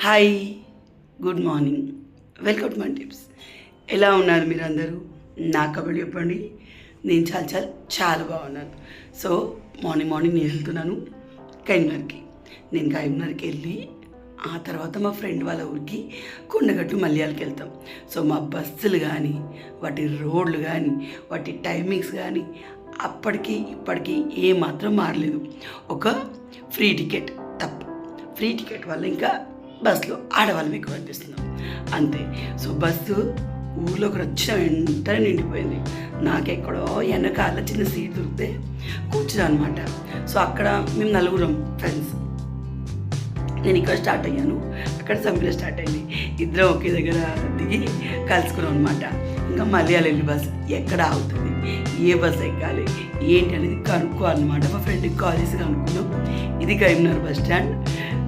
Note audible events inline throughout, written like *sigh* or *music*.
Hi good morning welcome to my tips ఎలా ఉన్నారు మీరు అందరూ నా కబడ్డీ చెప్పండి. నేను చాలా చాలా చాలా బాగున్నాను. సో మార్నింగ్ మార్నింగ్ నేను వెళ్తున్నాను కైమ్నర్కి నేను కైమ్నర్కి వెళ్ళి ఆ తర్వాత మా ఫ్రెండ్ వాళ్ళ ఊరికి కొండగట్టు మల్యాలకి వెళ్తాం. సో మా బస్సులు కానీ వాటి రోడ్లు కానీ వాటి టైమింగ్స్ కానీ అప్పటికి ఇప్పటికి ఏమాత్రం మారలేదు. ఒక ఫ్రీ టికెట్ తప్ప. ఫ్రీ టికెట్ వల్ల ఇంకా బస్సులో ఆడవాళ్ళం ఎక్కువ అనిపిస్తున్నాం అంతే. సో బస్సు ఊర్లోకి వచ్చిన వెంటనే నిండిపోయింది. నాకెక్కడో వెనకాల చిన్న సీట్ దొరికితే కూర్చున్నా అనమాట సో అక్కడ మేము నలుగురం ఫ్రెండ్స్. నేను ఇక్కడ స్టార్ట్ అయ్యాను. అక్కడ సమ్మిలో స్టార్ట్ అయింది. ఇద్దరం ఒకే దగ్గర దిగి కలుసుకున్నాం అనమాట ఇంకా మలయాళ వెళ్ళి బస్ ఎక్కడ ఆగుతుంది? ఏ బస్ ఎక్కాలి? ఏంటి అనేది కనుక్కోవాలన్నమాట. మా ఫ్రెండ్కి కాల్ చేసి కనుక్కున్నాం. ఇది కరీంనగర్ బస్ స్టాండ్.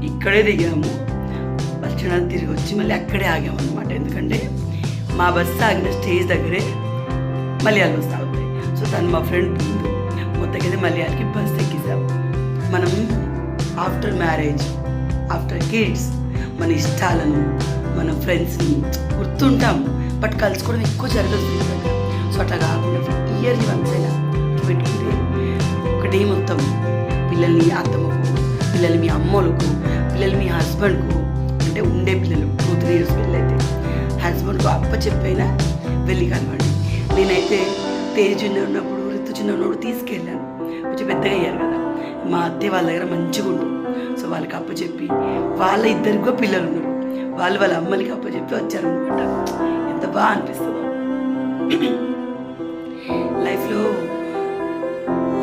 ఇక్కడే దిగాము. బస్ తిరిగి వచ్చి మళ్ళీ అక్కడే ఆగామన్నమాట ఎందుకంటే మా బస్సు ఆగిన స్టేజ్ దగ్గరే మలయాళం బస్ ఆగుతాయి సో తను మా ఫ్రెండ్ మొత్తకైతే మలయాళకి బస్ ఎక్కిసాం మనం ఆఫ్టర్ మ్యారేజ్ ఆఫ్టర్ కిడ్స్ మన ఇష్టాలను మన ఫ్రెండ్స్ని గుర్తుంటాం. బట్ కలుసుకోవడం ఎక్కువ జరగదు సో అట్లా కాకుండా ఇయర్లీ వన్స్ అయినా పెట్టుకుంటే ఒకటే మొత్తం. పిల్లల్ని అత్తమ్మకు పిల్లలు మీ అమ్మలకు పిల్లలు మీ హస్బెండ్కు అంటే ఉండే పిల్లలు టూ త్రీ ఇయర్స్ పిల్లలైతే హస్బెండ్కు అప్ప చెప్పైనా వెళ్ళి కనబడి నేనైతే తేజ్ చిన్న ఉన్నప్పుడు రిత్తు చిన్న ఉన్నప్పుడు తీసుకెళ్ళాను. కొంచెం పెద్దగా అయ్యారు కదా. మా అత్తయ్య వాళ్ళ దగ్గర మంచిగా ఉంటుంది సో వాళ్ళకి అప్పచెప్పి వాళ్ళ ఇద్దరికి పిల్లలు ఉన్నారు. వాళ్ళు వాళ్ళ అమ్మలకి అప్పచెప్పి వచ్చారనమాట ఎంత బాగా అనిపిస్తుందో. లైఫ్లో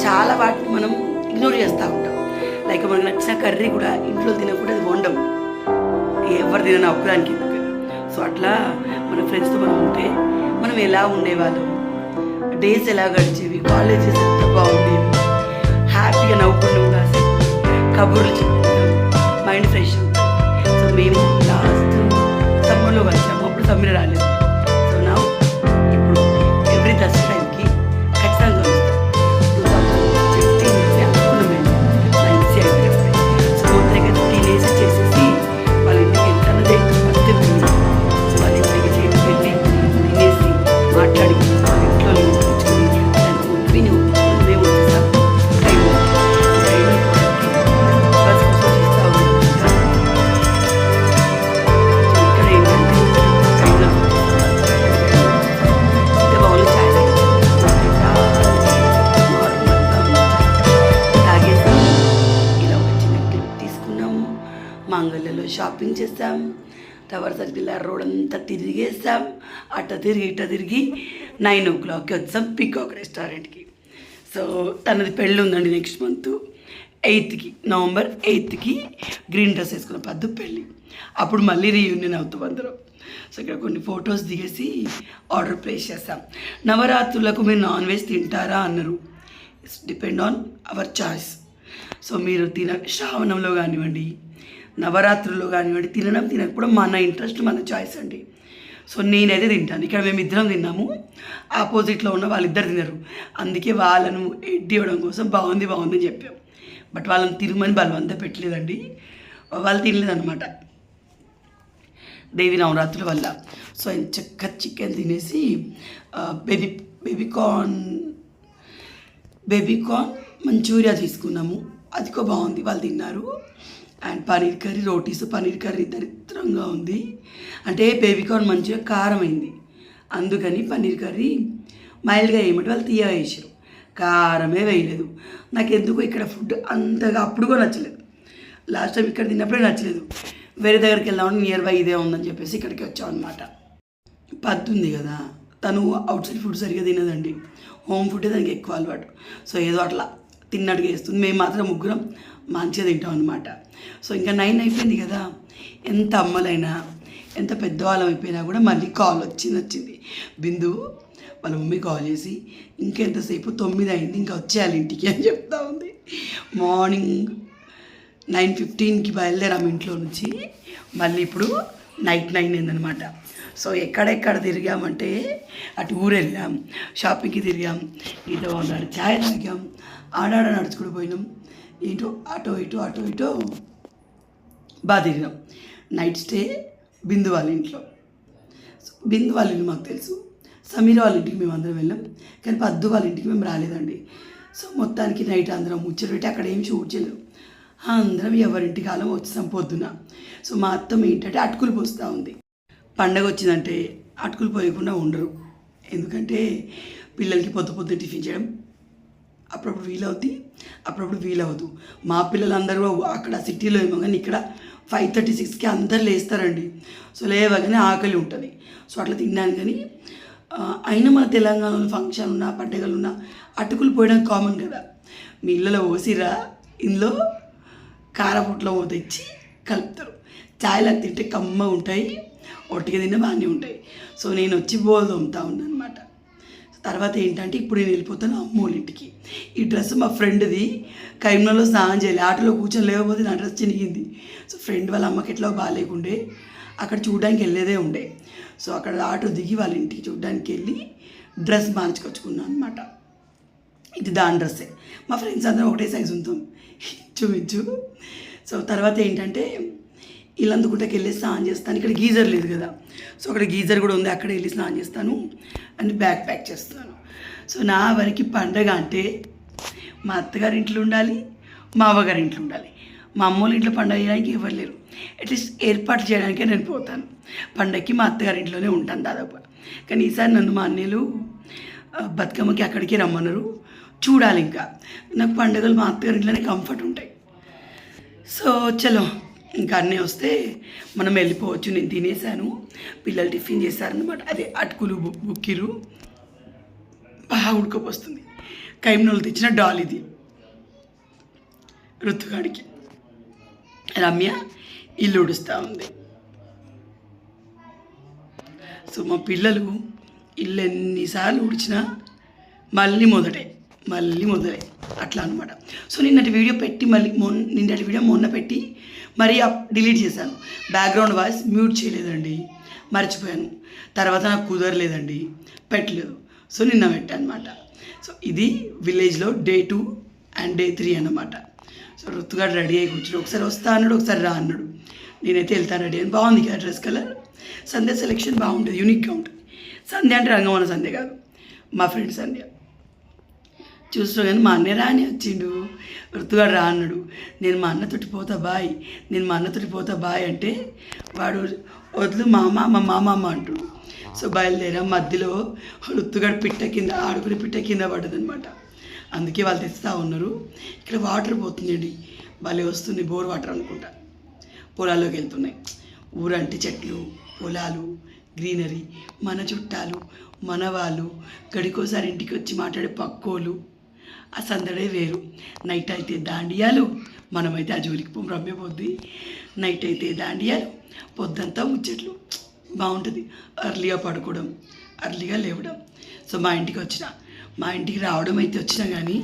చాలా వాటిని మనం ఇగ్నోర్ చేస్తూ ఉంటాం. లైక్ మనకు నచ్చిన కర్రీ కూడా ఇంట్లో తినకుండా అది వండం. ఎవరు తినని ఒక్కదానికి ఎందుకు? సో అట్లా మన ఫ్రెండ్స్తో మనం ఉంటే మనం ఎలా ఉండేవాళ్ళం? డేస్ ఎలా గడిచేవి? కాలేజెస్ ఎంత బాగుండేవి? హ్యాపీగా నవ్వుకుంటూ కాసేపు. కబుర్లు చెప్పుకుంటాం మైండ్ ఫ్రెష్ అవుతాం సో మేము లాస్ట్ సమ్మర్లో కలిసాము. అప్పుడు సమ్మర్ రాలేదు. తిరిగేసాం అట్ట తిరిగి ఇట్ట తిరిగి నైన్ ఓ క్లాక్కి వచ్చాం పీకాక్ రెస్టారెంట్కి సో తనది పెళ్ళి ఉందండి నెక్స్ట్ మంత్ ఎయిత్కి నవంబర్ ఎయిత్కి గ్రీన్ డ్రెస్ వేసుకున్న పద్దు పెళ్ళి. అప్పుడు మళ్ళీ రీయూనియన్ అవుతాం అందరం. సో ఇక్కడ కొన్ని ఫొటోస్ దిగేసి ఆర్డర్ ప్లేస్ చేస్తాం. నవరాత్రులకు మీరు నాన్ వెజ్ తింటారా అన్నారు. It's depend on our choice so మీరు తిన శ్రావణంలో కానివ్వండి నవరాత్రులు కానివ్వండి తినడం తినకపోవడం మన ఇంట్రెస్ట్ మన చాయిస్ అండి. సో నేనైతే తింటాను. ఇక్కడ మేము ఇద్దరం తిన్నాము. ఆపోజిట్లో ఉన్న వాళ్ళిద్దరు తినరు. అందుకే వాళ్ళను ఎడ్డి ఇవ్వడం కోసం బాగుంది బాగుంది అని చెప్పాం. బట్ వాళ్ళని తిరుమని బలవంతా పెట్టలేదండి. వాళ్ళు తినలేదన్నమాట. దేవి నవరాత్రుల వల్ల. సో ఆయన చక్క చికెన్ తినేసి baby baby corn baby Manchuria తీసుకున్నాము. అదికో బాగుంది వాళ్ళు తిన్నారు. And paneer curry rotis paneer curry దరిద్రంగా ఉంది. అంటే బేబీ కార్న్ మంచిగా కారం అయింది అందుకని పన్నీర్ కర్రీ మైల్డ్గా వేయమంటే వాళ్ళు తీయగా వేసారు కారమే వేయలేదు. నాకు ఎందుకో ఇక్కడ ఫుడ్ అంతగా అప్పుడు కూడా నచ్చలేదు. లాస్ట్ టైం ఇక్కడ తిన్నప్పుడే నచ్చలేదు. వేరే దగ్గరికి వెళ్దామని నియర్ బై ఇదే ఉందని చెప్పేసి ఇక్కడికి వచ్చాం అనమాట పద్దుంది కదా. తను అవుట్ సైడ్ ఫుడ్ సరిగ్గా తినదండి. హోమ్ ఫుడ్ దానికి ఎక్కువ అలవాటు. సో ఏదో అట్లా తిన్నట్టుగా వేస్తుంది మేము మాత్రం ముగ్గురం మంచిగా తింటాం అనమాట సో ఇంకా నైన్ అయిపోయింది కదా ఎంత అమ్మలైనా ఎంత పెద్దవాళ్ళం అయిపోయినా కూడా మళ్ళీ కాల్ వచ్చింది వచ్చింది. బిందు వాళ్ళ మమ్మీ కాల్ చేసి ఇంకెంతసేపు తొమ్మిది అయింది ఇంకా వచ్చేయాలి ఇంటికి అని చెప్తా ఉంది. మార్నింగ్ నైన్ ఫిఫ్టీన్కి బయలుదేరాము ఇంట్లో నుంచి. మళ్ళీ ఇప్పుడు నైట్ నైన్ అయిందనమాట సో ఎక్కడెక్కడ తిరిగామంటే అటు ఊరు వెళ్ళాం షాపింగ్కి తిరిగాం ఇటు ఉన్నాడు ఛాయ్ తాగాం ఆడాడ నడుచుకుని పోయినాం. ఇటు అటు ఇటు అటు ఇటు. బాగా తిరిగినాం. నైట్ స్టే బిందు వాళ్ళ ఇంట్లో. సో బిందు వాళ్ళ ఇల్లు మాకు తెలుసు. సమీర వాళ్ళ ఇంటికి మేము అందరం వెళ్ళాం. కానీ పద్దు వాళ్ళ ఇంటికి మేము రాలేదండి. సో మొత్తానికి నైట్ అందరం ముచ్చట పెట్టి అక్కడ ఏం షూట్ చేయలేదు. అందరం ఎవరింటి కాలం వచ్చాం పొద్దున. సో మా అత్తమ్మ ఏంటంటే అటుకులు పోస్తూ ఉంది. పండగ వచ్చిందంటే అటుకులు పోయకుండా ఉండరు. ఎందుకంటే పిల్లలకి పొద్దు పొద్దు టిఫిన్ చేయడం అప్పుడప్పుడు వీలవుద్ది అప్పుడప్పుడు వీలవదు. మా పిల్లలందరూ అక్కడ సిటీలో ఏమో కానీ ఇక్కడ ఫైవ్ థర్టీ సిక్స్కి అందరు లేస్తారండి. సో లేవగానే ఆకలి ఉంటుంది. సో అట్లా తిన్నాను కానీ అయినా మన తెలంగాణలో ఫంక్షన్ ఉన్నా పండుగలు ఉన్నా అటుకులు పోయడం కామన్ కదా. మీ ఇళ్ళలో పోసిరా? ఇందులో కారపొట్లో తెచ్చి కలుపుతారు. చాయ్లకు తింటే కమ్మ ఉంటాయి ఒట్టిగా తిన్న బాగానే ఉంటాయి. సో నేను వచ్చి బోల్ తోముతా ఉన్నాను. తర్వాత ఏంటంటే ఇప్పుడు నేను వెళ్ళిపోతాను అమ్మోళ్ళ ఇంటికి. ఈ డ్రెస్ మా ఫ్రెండ్ది కైమ్నలో స్నానం చేయాలి. ఆటోలో కూర్చొని లేకపోతే నా డ్రెస్ చినిగింది. సో ఫ్రెండ్ వాళ్ళ అమ్మకి ఎట్లా బాగాలేకుండే. అక్కడ చూడడానికి వెళ్ళేదే ఉండే. సో అక్కడ ఆటో దిగి వాళ్ళ ఇంటికి చూడడానికి వెళ్ళి డ్రెస్ మార్చుకొచ్చుకున్నాను అనమాట ఇది దాని డ్రెస్సే. మా ఫ్రెండ్స్ అందరం ఒకటే సైజు ఉంటాం. *laughs* ఇంచుమించు సో తర్వాత ఏంటంటే ఇల్లందుకుంటకి వెళ్ళి స్నానం చేస్తాను. ఇక్కడ గీజర్ లేదు కదా. సో అక్కడ గీజర్ కూడా ఉంది. అక్కడ వెళ్ళి స్నానం చేస్తాను అని బ్యాగ్ ప్యాక్ చేస్తాను. సో నా వరకు పండగ అంటే మా అత్తగారి ఇంట్లో ఉండాలి మా అవ్వగారి ఇంట్లో ఉండాలి. మా అమ్మోళ్ళ ఇంట్లో పండగ చేయడానికి ఎవరు లేరు. అట్లీస్ట్ ఏర్పాటు చేయడానికే నేను పోతాను. పండగకి మా అత్తగారి ఇంట్లోనే ఉంటాను దాదాపు కానీ ఈసారి నన్ను మా అన్నయ్యలు బతుకమ్మకి అక్కడికి రమ్మన్నారు. చూడాలి ఇంకా. నాకు పండుగలు మా అత్తగారి ఇంట్లోనే కంఫర్ట్ ఉంటాయి. సో చలో ఇంకా అన్నీ వస్తే మనం వెళ్ళిపోవచ్చు. నేను తినేసాను పిల్లలు టిఫిన్ చేశారనమాట అదే అటుకులు బుక్కిరు బాగా ఉడకపోస్తుంది. కైమ్నోళ్ళు తెచ్చిన డాల్ ఇది. ఋతుగాడికి రమ్య ఇల్లు ఉడుస్తూ ఉంది. సో మా పిల్లలు ఇల్లు ఎన్నిసార్లు ఉడిచినా మళ్ళీ మొదటే. మళ్ళీ మొదలై అట్లా అనమాట సో నిన్నటి వీడియో పెట్టి మళ్ళీ మొన్న నిన్నటి వీడియో మొన్న పెట్టి మరీ అప్ డిలీట్ చేశాను. బ్యాక్గ్రౌండ్ వాయిస్ మ్యూట్ చేయలేదండి. మర్చిపోయాను. తర్వాత నాకు కుదరలేదండి. పెట్టలేదు. సో నిన్న పెట్టాను అనమాట సో ఇది విలేజ్లో day two and day three అన్నమాట. సో రుత్తుగాడు రెడీ అయి కూర్చుని ఒకసారి వస్తా అన్నాడు ఒకసారి రా అన్నాడు. నేనైతే వెళ్తాను రెడీ అని. బాగుంది కదా డ్రెస్ కలర్? సంధ్య సెలెక్షన్ బాగుంటుంది. యూనిక్గా ఉంటుంది. సంధ్య అంటే రంగమన్న సంధ్య కాదు. మా ఫ్రెండ్ సంధ్య. చూస్తాం కానీ మా అన్నయ్య రాని వచ్చిండు. వృత్తుగాడు రా అన్నాడు. నేను మా అన్నతోటి పోతా బాయ్. నేను మా అన్నతోటి పోతా బాయ్ అంటే వాడు వదులు మామ మా మామ అమ్మ అంటుడు. సో బయలుదేరా. మధ్యలో వృత్తుగాడు పిట్ట కింద ఆడుకుని పిట్ట కింద పడ్డదనమాట అందుకే వాళ్ళు తెస్తా ఉన్నారు. ఇక్కడ వాటర్ పోతుందండి. భలే వస్తుంది బోర్ వాటర్ అనుకుంటా. పొలాల్లోకి వెళ్తున్నాయి. ఊరంటే చెట్లు పొలాలు గ్రీనరీ మన చుట్టాలు మన వాళ్ళు గడికోసారి ఇంటికి వచ్చి మాట్లాడే పక్కోలు ఆ సందడే వేరు. నైట్ అయితే దాండియాలు. మనమైతే ఆ జోలికి పోం నైట్ అయితే దాండియాలు. పొద్దంతా ముచ్చట్లు. బాగుంటుంది. అర్లీగా పడుకోవడం అర్లీగా లేవడం. సో మా ఇంటికి వచ్చిన మా ఇంటికి రావడం అయితే వచ్చినా కానీ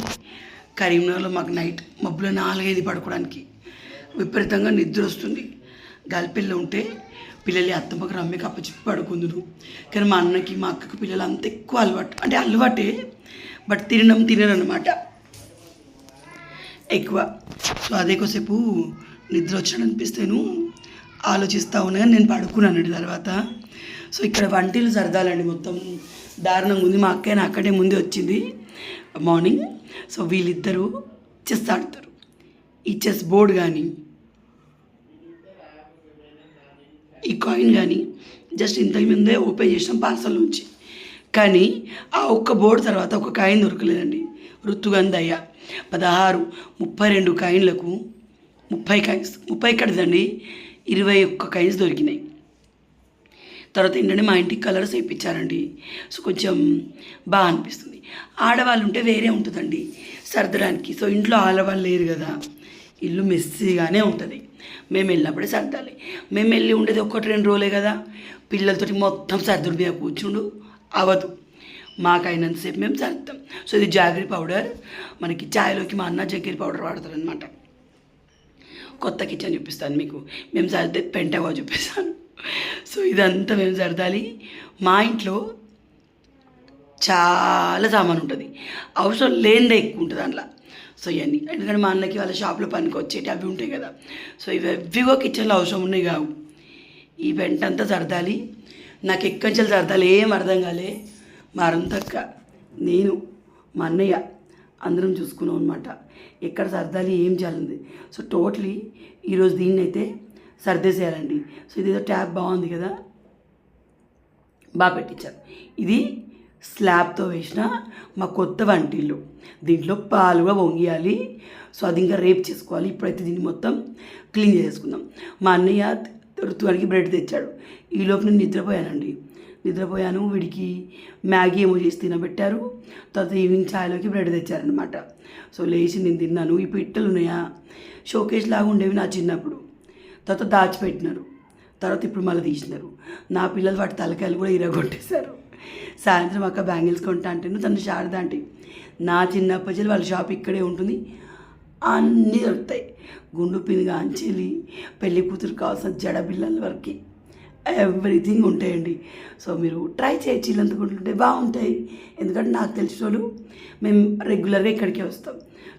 కరీంనగర్లో మాకు నైట్ మబ్బులో నాలుగైదు పడుకోవడానికి విపరీతంగా నిద్ర వస్తుంది. గాలిపిల్ల ఉంటే పిల్లలు అత్తమ్మకి రమ్యకి అప్పచెప్పి పడుకుందురు. కానీ మా అన్నకి మా అక్కకి పిల్లలు అంత ఎక్కువ అలవాటు అంటే అలవాటే బట్ తినడం తినరు అనమాట ఎక్కువ. సో అదే కొసేపు నిద్ర వచ్చినట్టు అనిపిస్తేను ఆలోచిస్తూ ఉన్నా కానీ నేను పడుకున్నానండి తర్వాత. సో ఇక్కడ వంటలు సరదాలండి మొత్తం. దారుణంగా ఉంది. మా అక్కయ్య అక్కడే ముందే వచ్చింది. మార్నింగ్. సో వీళ్ళిద్దరూ చెస్ ఆడతారు. ఈ చెస్ బోర్డ్ కానీ ఈ కాయిన్ కానీ జస్ట్ ఇంతకు ముందే ఓపెన్ చేసినాం పార్సల్ నుంచి. కానీ ఆ ఒక్క బోర్డు తర్వాత ఒక కాయిన్ దొరకలేదండి. ఋతుగంధయ్య పదహారు ముప్పై రెండు కాయిన్లకు ముప్పై కాయిన్స్ ముప్పై కడదండి ఇరవై ఒక్క కాయిన్స్ దొరికినాయి. తర్వాత ఏంటంటే మా ఇంటికి కలర్స్ వేయించారండి. సో కొంచెం బాగా అనిపిస్తుంది. ఆడవాళ్ళు ఉంటే వేరే ఉంటుందండి సర్దడానికి. సో ఇంట్లో ఆడవాళ్ళు లేరు కదా ఇల్లు మెస్సీగానే ఉంటుంది. మేము వెళ్ళినప్పుడే సర్దాలి. మేము వెళ్ళి ఉండేది ఒకటి రెండు రోజులే కదా. పిల్లలతోటి మొత్తం సర్దుడు మీద కూర్చుండు. అవదు. మాకైనంతసేపు మేము సర్దాం సో ఇది జాగరి పౌడర్. మనకి చాయ్లోకి మా అన్న జగిరి పౌడర్ వాడతారనమాట కొత్త కిచెన్ చూపిస్తాను మీకు. మేము సర్దే పెంటగా చూపిస్తాను. సో ఇదంతా మేము సర్దాలి. మా ఇంట్లో చాలా సామాన్ ఉంటుంది. అవసరం లేనిదే ఎక్కువ ఉంటుంది అందులో. సో ఇవన్నీ. ఎందుకంటే మా అన్నకి వాళ్ళ షాప్లో పనికి వచ్చేటి అవి ఉంటాయి కదా. సో ఇవి ఎవ్విగో కిచెన్లో అవసరం ఉన్నాయి కావు. ఈ వెంట అంతా సర్దాలి. నాకు ఎక్కంచెలు సర్దాలి ఏం అర్థం కాలే. మా నేను మా అన్నయ్య అందరం చూసుకున్నాం అనమాట ఎక్కడ సర్దాలి ఏం చేయాలండి? సో టోటలీ ఈరోజు దీన్ని అయితే సర్దేసేయాలండి. సో ఇదేదో ట్యాప్ బాగుంది కదా? బాగా పెట్టించారు. ఇది స్లాబ్తో వేసిన మా కొత్త వంటిల్లు. దీంట్లో పాలుగా వంగియాలి సో అది ఇంకా రేపు చేసుకోవాలి. ఇప్పుడైతే దీన్ని మొత్తం క్లీన్ చేసుకుందాం మా అన్నయ్య ఋతువానికి బ్రెడ్ తెచ్చాడు. ఈ లోపు నేను నిద్రపోయానండి. నిద్రపోయాను వీడికి మ్యాగీ ఏమో చేసి తినబెట్టారు. తర్వాత ఈవినింగ్ ఛాయ్లోకి బ్రెడ్ తెచ్చారనమాట సో లేచి నేను తిన్నాను. ఈ పిట్టలు ఉన్నాయా? షోకేస్ లాగా ఉండేవి నా చిన్నప్పుడు. తర్వాత దాచిపెట్టినారు. తర్వాత ఇప్పుడు మళ్ళీ తీసినారు. నా పిల్లలు వాటి తలకాయలు కూడా ఇరగొట్టేశారు. సాయంత్రం అక్క బ్యాంగిల్స్ కొంటా అంటే తను శారద అంటే నా చిన్నప్పటి వాళ్ళ షాప్ ఇక్కడే ఉంటుంది. అన్నీ దొరుకుతాయి. గుండు పిన్గా అంచెలి పెళ్ళి కూతురు కావాల్సిన జడ బిల్లల వరకు. ఎవ్రీథింగ్ ఉంటాయండి. సో మీరు ట్రై చేయొచ్చు ఇల్లంత బాగుంటాయి. ఎందుకంటే నాకు తెలిసిన వాళ్ళు మేము రెగ్యులర్గా ఇక్కడికే వస్తాం.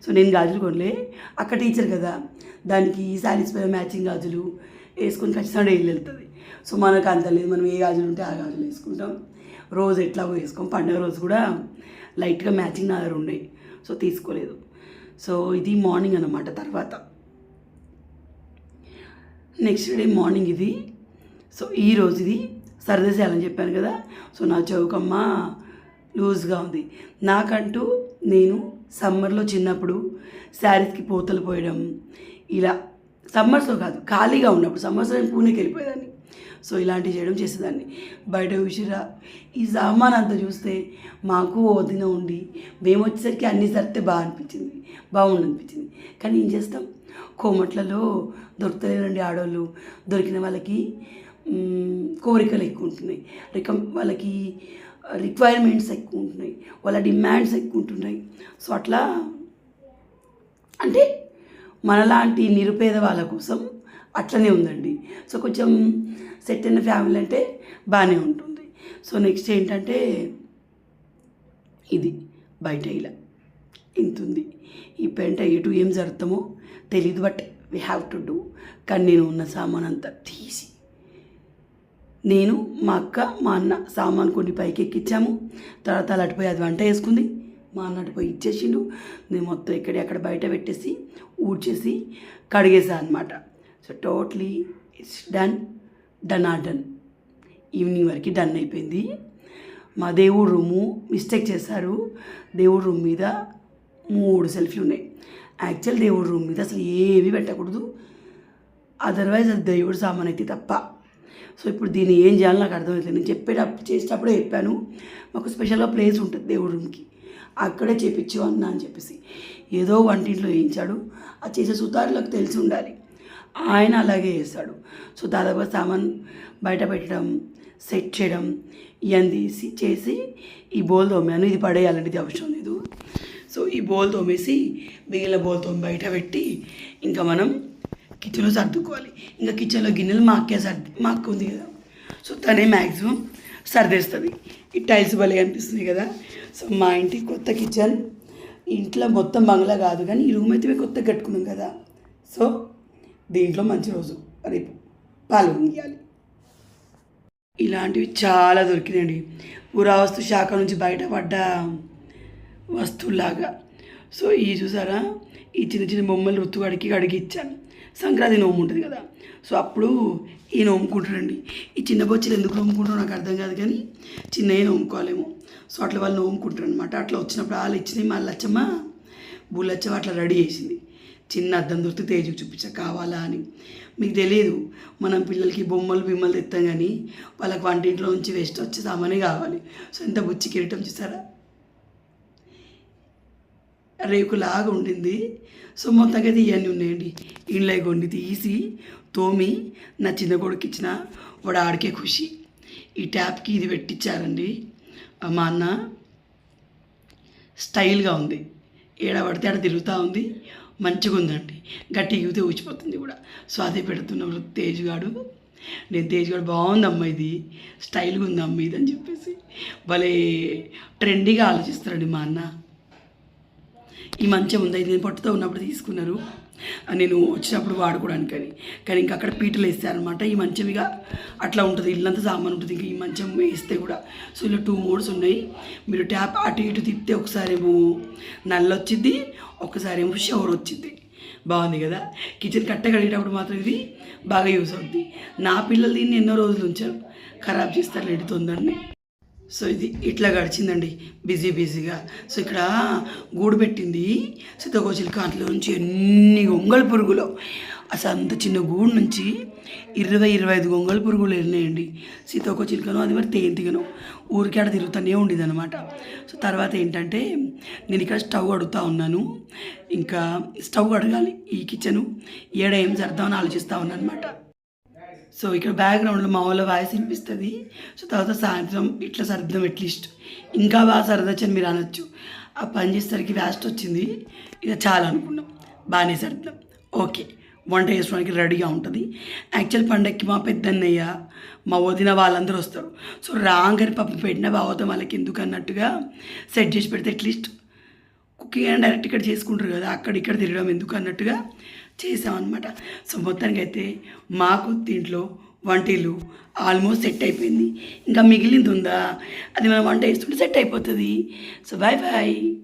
సో నేను గాజులు కొనలే. అక్కడ టీచర్ కదా. దానికి శారీస్ పైన మ్యాచింగ్ గాజులు వేసుకొని ఖచ్చితంగా ఇల్లు వెళ్తుంది. సో మనకు అంత లేదు. మనం ఏ గాజులు ఉంటే ఆ గాజులు వేసుకుంటాం. రోజు ఎట్లాగో వేసుకోం. పండుగ రోజు కూడా లైట్గా మ్యాచింగ్ నా దగ్గర ఉన్నాయి సో తీసుకోలేదు. సో ఇది మార్నింగ్ అన్నమాట తర్వాత. నెక్స్ట్ డే మార్నింగ్ ఇది. సో ఈ రోజుది సర్దేశాలని చెప్పాను కదా. సో నా చౌకమ్మ లూజ్గా ఉంది. నాకంటూ నేను సమ్మర్లో చిన్నప్పుడు శారీస్కి పూతలు పోయడం ఇలా సమ్మర్స్లో కాదు ఖాళీగా ఉన్నప్పుడు సమ్మర్స్లో నేను పూణేకి వెళ్ళిపోయేదాన్ని. సో ఇలాంటివి చేయడం చేసేదాన్ని. బయట విషయరా ఈ సామాన్ అంతా చూస్తే మాకు వదిన ఉండి మేము వచ్చేసరికి అన్నీ సరితే బాగా అనిపించింది బాగుంది అనిపించింది. కానీ ఏం చేస్తాం? కోమట్లలో దొరుకుతలేరండి ఆడవాళ్ళు దొరికిన వాళ్ళకి కోరికలు ఎక్కువ ఉంటున్నాయి. రికమ్ um, వాళ్ళకి uh, రిక్వైర్మెంట్స్ ఎక్కువ ఉంటున్నాయి. వాళ్ళ డిమాండ్స్ ఎక్కువ ఉంటున్నాయి. సో అట్లా అంటే మనలాంటి నిరుపేద వాళ్ళ కోసం అట్లనే ఉందండి. సో కొంచెం సెట్ అయిన ఫ్యామిలీ అంటే బాగానే ఉంటుంది. సో నెక్స్ట్ ఏంటంటే ఇది బయట ఇలా. ఇంతుంది. ఈ పెంట ఎటు ఏం జరుగుతామో తెలీదు but we have to do కానీ నేను ఉన్న సామాన్ అంతా తీసి నేను మా అక్క మా అన్న సామాన్ కొన్ని పైకి ఎక్కించాము తర్వాత అలటిపోయి అది వంట వేసుకుంది మా అన్న అటుపోయి ఇచ్చేసిండు. నేను మొత్తం ఇక్కడ ఎక్కడ బయట పెట్టేసి ఊడ్చేసి కడిగేసా అనమాట so totally it's done done or done. Evening వరకు డన్ అయిపోయింది. మా దేవుడు రూము మిస్టేక్ చేశారు. దేవుడు రూమ్ మీద మూడు సెల్ఫీలు ఉన్నాయి. యాక్చువల్ దేవుడు రూమ్ మీద అసలు ఏమీ పెట్టకూడదు. అదర్వైజ్ అది దేవుడు సామాన్ అయితే తప్ప. సో ఇప్పుడు దీన్ని ఏం చేయాలో నాకు అర్థమవుతుంది నేను చెప్పేటప్పుడు చేసేటప్పుడే చెప్పాను. మాకు స్పెషల్గా ప్లేస్ ఉంటుంది దేవుడికి అక్కడే చేపించు అన్నా అని చెప్పేసి. ఏదో వంటింట్లో వేయించాడు అది చేసే సుతారులకు తెలిసి ఉండాలి. ఆయన అలాగే చేస్తాడు. సో దాదాపు సామాన్ బయట పెట్టడం సెట్ చేయడం ఇవన్నీ తీసి చేసి ఈ బోల్ తోమాను ఇది పడేయాలంటే ఇది అవసరం లేదు. సో ఈ బోల్ తోమేసి మిగిలిన బోల్ తోమి బయట పెట్టి ఇంకా మనం కిచెన్లో సర్దుకోవాలి. ఇంకా కిచెన్లో గిన్నెలు మా అక్కే సర్ది మా అక్క ఉంది కదా. సో తనే మ్యాక్సిమం సర్దేస్తుంది. ఈ టైల్స్ భలే అనిపిస్తుంది కదా. సో మా ఇంటి కొత్త కిచెన్. ఇంట్లో మొత్తం బంగ్లా కాదు కానీ ఈ రూమ్ అయితే కొత్త కొత్తగా కట్టుకున్నాం కదా. సో దీంట్లో మంచి రోజు. రేపు పాల్గొనియాలి ఇలాంటివి చాలా దొరికినాయండి. పురావస్తు శాఖ నుంచి బయటపడ్డ వస్తువులాగా సో ఈ చూసారా? ఈ చిన్న చిన్న బొమ్మలు ఋతువాడికి అడిగి ఇచ్చాను. సంక్రాంతి నోము ఉంటుంది కదా. సో అప్పుడు ఈ నోముకుంటారండి. ఈ చిన్న బొచ్చులు ఎందుకు నోముకుంటారో నాకు అర్థం కాదు కానీ చిన్నవి నోముకోవాలేమో. సో అట్లా వాళ్ళు నోముకుంటారు అనమాట అట్లా వచ్చినప్పుడు వాళ్ళు ఇచ్చినాయి మా లచ్చమ్మ బుల్లచ్చమ్మ అట్లా రెడీ చేసింది. చిన్న అద్దం దొరికి తేజు చూపించా కావాలా అని. మీకు తెలియదు మనం పిల్లలకి బొమ్మలు బిమ్మలు తెస్తాం కానీ వాళ్ళకి వంటింట్లో నుంచి వేస్ట్ వచ్చే సామానే కావాలి. సో ఎంత బుచ్చి కిరీటం చూసారా? రేకులాగా ఉండింది. సో మొత్తంగా అయితే ఇవన్నీ ఉన్నాయండి. ఇంట్లో కొన్ని తీసి తోమి నా చిన్న కొడుకు ఇచ్చిన వాడు ఆడికే ఖుషి. ఈ ట్యాప్కి ఇది పెట్టించారండి మా అన్న స్టైల్గా ఉంది. ఏడ పడితే ఆడ తిరుగుతూ ఉంది. మంచిగా ఉందండి గట్టి యూతే ఊచిపోతుంది కూడా. సో అదే పెడుతున్నారు తేజ్గాడు నేను తేజ్గాడు బాగుంది ఇది. స్టైల్గా ఉంది అమ్మ ఇది అని చెప్పేసి భలే ట్రెండీగా ఆలోచిస్తారండి మా అన్న. ఈ మంచం ఉంది? ఇది నేను పొట్టుతో ఉన్నప్పుడు తీసుకున్నారు నేను వచ్చినప్పుడు వాడుకోవడానికి అని కానీ ఇంకా అక్కడ పీటలు వేస్తారనమాట ఈ మంచం ఇక అట్లా ఉంటుంది. ఇల్లంతా సామాన్ ఉంటుంది. ఇంకా ఈ మంచం వేస్తే కూడా. సో ఇలా టూ మోడ్స్ ఉన్నాయి. మీరు ట్యాప్ అటు ఇటు తిప్పితే ఒకసారి ఏమో నల్ల వచ్చింది ఒకసారేమో షవర్ వచ్చింది. బాగుంది కదా? కిచెన్ కట్ట కడిగేటప్పుడు మాత్రం ఇది బాగా యూస్ అవుద్ది. నా పిల్లలు దీన్ని ఎన్నో రోజులు ఉంచారు. ఖరాబ్ చేస్తారు లేడు తొందరనే. సో ఇది ఇట్లా గడిచిందండి. బిజీ బిజీగా. సో ఇక్కడ గూడు పెట్టింది సీతకోచిలుక అందులో నుంచి ఎన్ని గొంగళ పురుగులు. అసలు అంత చిన్న గూడు నుంచి ఇరవై ఇరవై ఐదు గొంగళ పురుగులు వెళ్ళినాయండి సీతకోచిలుకను అది మరి తేంతిగను ఊరికే ఆడ తిరుగుతూనే ఉండేది అనమాట సో తర్వాత ఏంటంటే నేను ఇక్కడ స్టవ్ అడుగుతా ఉన్నాను. ఇంకా స్టవ్ అడగాలి ఈ కిచెను. ఏడ ఏం సర్దామని ఆలోచిస్తూ ఉన్నాను అనమాట సో ఇక్కడ బ్యాక్గ్రౌండ్లో మా వాళ్ళ వాయిస్ వినిపిస్తుంది. సో తర్వాత సాయంత్రం ఇట్లా సర్దం అట్లీస్ట్. ఇంకా బాగా సరదచ్చు మీరు అనొచ్చు. ఆ పని చేసేసరికి వ్యాస్ట్ వచ్చింది. ఇక చాలా అనుకున్నాం. బాగానే సర్దాం. ఓకే. వంట చేసుకోవడానికి రెడీగా ఉంటుంది. యాక్చువల్ పండక్కి మా పెద్దన్నయ్య మా వదిన వాళ్ళందరూ వస్తారు. సో రాంగరి పప్పు పెట్టిన బావతో వాళ్ళకి ఎందుకు అన్నట్టుగా సెట్ చేసి పెడితే అట్లీస్ట్ కుకింగ్ అని డైరెక్ట్ ఇక్కడ చేసుకుంటారు కదా అక్కడ ఇక్కడ తిరగడం ఎందుకు అన్నట్టుగా చేసామన్నమాట. సో మొత్తానికి అయితే మాకు దీంట్లో వంటలు ఆల్మోస్ట్ సెట్ అయిపోయింది. ఇంకా మిగిలింది ఉందా? అది మనం వంట వేస్తుంటే సెట్ అయిపోతుంది. So bye bye